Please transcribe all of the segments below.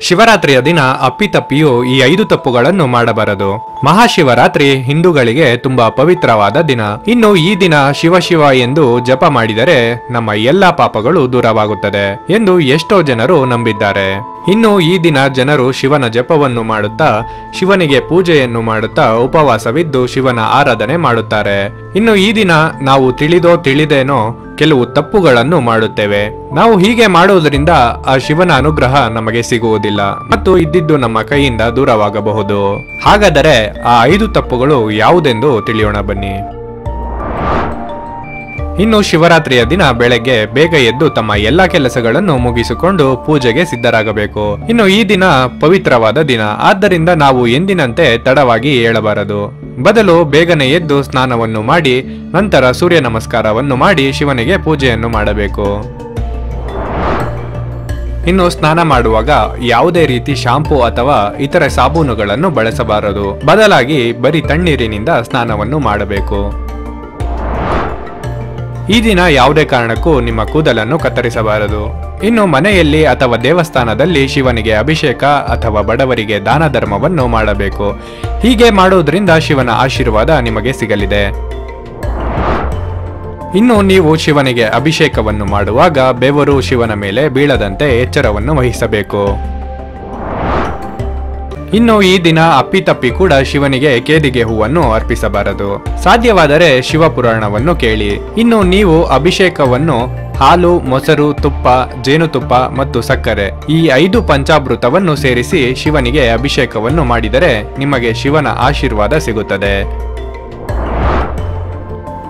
ಶಿವರಾತ್ರಿಯ ದಿನ ಅಪ್ಪಿತಪ್ಪಿಯು ಈ ಐದು ತಪ್ಪುಗಳನ್ನು ಮಾಡಬಾರದು. ಮಹಾಶಿವರಾತ್ರಿ ಹಿಂದೂಗಳಿಗೆ ತುಂಬಾ ಪವಿತ್ರವಾದ ದಿನ. ಇನ್ನು ಈ ದಿನ ಶಿವ ಶಿವ ಎಂದು ಜಪ ಮಾಡಿದರೆ ನಮ್ಮ ಎಲ್ಲಾ ಪಾಪಗಳು ದೂರವಾಗುತ್ತದೆ ಎಂದು ಎಷ್ಟೋ ಜನರು ನಂಬಿದ್ದಾರೆ. ಇನ್ನು ಈ ದಿನ ಜನರು ಶಿವನ ಜಪವನ್ನು ಮಾಡುತ್ತಾ, ಶಿವನಿಗೆ ಪೂಜೆಯನ್ನು ಮಾಡುತ್ತಾ ಉಪವಾಸವಿದ್ದು ಶಿವನ ಆರಾಧನೆ ಮಾಡುತ್ತಾರೆ. ಇನ್ನು ಈ ದಿನ ನಾವು ತಿಳಿದೋ ತಿಳಿದೇನೋ ಕೆಲವು ತಪ್ಪುಗಳನ್ನು ಮಾಡುತ್ತೇವೆ. ನಾವು ಹೀಗೆ ಮಾಡುವುದರಿಂದ ಆ ಶಿವನ ಅನುಗ್ರಹ ನಮಗೆ ಸಿಗುವುದಿಲ್ಲ ಮತ್ತು ಇದ್ದಿದ್ದು ನಮ್ಮ ಕೈಯಿಂದ ದೂರವಾಗಬಹುದು. ಹಾಗಾದರೆ ಆ ಐದು ತಪ್ಪುಗಳು ಯಾವುದೆಂದು ತಿಳಿಯೋಣ ಬನ್ನಿ. ಇನ್ನು ಶಿವರಾತ್ರಿಯ ದಿನ ಬೆಳಗ್ಗೆ ಬೇಗ ಎದ್ದು ತಮ್ಮ ಎಲ್ಲಾ ಕೆಲಸಗಳನ್ನು ಮುಗಿಸಿಕೊಂಡು ಪೂಜೆಗೆ ಸಿದ್ಧರಾಗಬೇಕು. ಇನ್ನು ಈ ದಿನ ಪವಿತ್ರವಾದ ದಿನ. ಆದ್ದರಿಂದ ನಾವು ಎಂದಿನಂತೆ ತಡವಾಗಿ ಏಳಬಾರದು. ಬದಲು ಬೇಗನೆ ಎದ್ದು ಸ್ನಾನವನ್ನು ಮಾಡಿ, ನಂತರ ಸೂರ್ಯ ನಮಸ್ಕಾರವನ್ನು ಮಾಡಿ ಶಿವನಿಗೆ ಪೂಜೆಯನ್ನು ಮಾಡಬೇಕು. ಇನ್ನು ಸ್ನಾನ ಮಾಡುವಾಗ ಯಾವುದೇ ರೀತಿ ಶಾಂಪೂ ಅಥವಾ ಇತರ ಸಾಬೂನುಗಳನ್ನು ಬಳಸಬಾರದು. ಬದಲಾಗಿ ಬರೀ ತಣ್ಣೀರಿನಿಂದ ಸ್ನಾನವನ್ನು ಮಾಡಬೇಕು. ಈ ದಿನ ಯಾವುದೇ ಕಾರಣಕ್ಕೂ ನಿಮ್ಮ ಕೂದಲನ್ನು ಕತ್ತರಿಸಬಾರದು. ಇನ್ನು ಮನೆಯಲ್ಲಿ ಅಥವಾ ದೇವಸ್ಥಾನದಲ್ಲಿ ಶಿವನಿಗೆ ಅಭಿಷೇಕ ಅಥವಾ ಬಡವರಿಗೆ ದಾನ ಧರ್ಮವನ್ನು ಮಾಡಬೇಕು. ಹೀಗೆ ಮಾಡುವುದರಿಂದ ಶಿವನ ಆಶೀರ್ವಾದ ನಿಮಗೆ ಸಿಗಲಿದೆ. ಇನ್ನು ನೀವು ಶಿವನಿಗೆ ಅಭಿಷೇಕವನ್ನು ಮಾಡುವಾಗ ಬೆವರು ಶಿವನ ಮೇಲೆ ಬೀಳದಂತೆ ಎಚ್ಚರವನ್ನು ವಹಿಸಬೇಕು. ಇನ್ನು ಈ ದಿನ ಅಪ್ಪಿತಪ್ಪಿ ಕೂಡ ಶಿವನಿಗೆ ಕೇದಿಗೆ ಹೂವನ್ನು ಅರ್ಪಿಸಬಾರದು. ಸಾಧ್ಯವಾದರೆ ಶಿವಪುರಾಣವನ್ನು ಕೇಳಿ. ಇನ್ನು ನೀವು ಅಭಿಷೇಕವನ್ನು ಹಾಲು, ಮೊಸರು, ತುಪ್ಪ, ಜೇನುತುಪ್ಪ ಮತ್ತು ಸಕ್ಕರೆ ಈ ಐದು ಪಂಚಾಮೃತವನ್ನು ಸೇರಿಸಿ ಶಿವನಿಗೆ ಅಭಿಷೇಕವನ್ನು ಮಾಡಿದರೆ ನಿಮಗೆ ಶಿವನ ಆಶೀರ್ವಾದ ಸಿಗುತ್ತದೆ.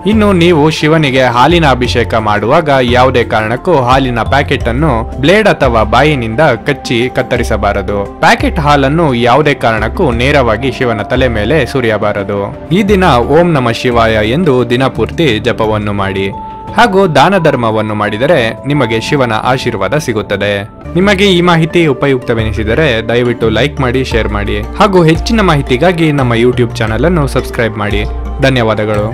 ಇನ್ನು ನೀವು ಶಿವನಿಗೆ ಹಾಲಿನ ಅಭಿಷೇಕ ಮಾಡುವಾಗ ಯಾವುದೇ ಕಾರಣಕ್ಕೂ ಹಾಲಿನ ಪ್ಯಾಕೆಟ್ ಅನ್ನು ಬ್ಲೇಡ್ ಅಥವಾ ಬಾಯಿನಿಂದ ಕಚ್ಚಿ ಕತ್ತರಿಸಬಾರದು. ಪ್ಯಾಕೆಟ್ ಹಾಲನ್ನು ಯಾವುದೇ ಕಾರಣಕ್ಕೂ ನೇರವಾಗಿ ಶಿವನ ತಲೆ ಮೇಲೆ ಸುರಿಯಬಾರದು. ಈ ದಿನ ಓಂ ನಮ ಶಿವಾಯ ಎಂದು ದಿನಪೂರ್ತಿ ಜಪವನ್ನು ಮಾಡಿ. ಹಾಗೂ ದಾನ ಧರ್ಮವನ್ನು ಮಾಡಿದರೆ ನಿಮಗೆ ಶಿವನ ಆಶೀರ್ವಾದ ಸಿಗುತ್ತದೆ. ನಿಮಗೆ ಈ ಮಾಹಿತಿ ಉಪಯುಕ್ತವೆನಿಸಿದರೆ ದಯವಿಟ್ಟು ಲೈಕ್ ಮಾಡಿ, ಶೇರ್ ಮಾಡಿ ಹಾಗೂ ಹೆಚ್ಚಿನ ಮಾಹಿತಿಗಾಗಿ ನಮ್ಮ ಯೂಟ್ಯೂಬ್ ಚಾನೆಲ್ ಅನ್ನು ಸಬ್ಸ್ಕ್ರೈಬ್ ಮಾಡಿ. ಧನ್ಯವಾದಗಳು.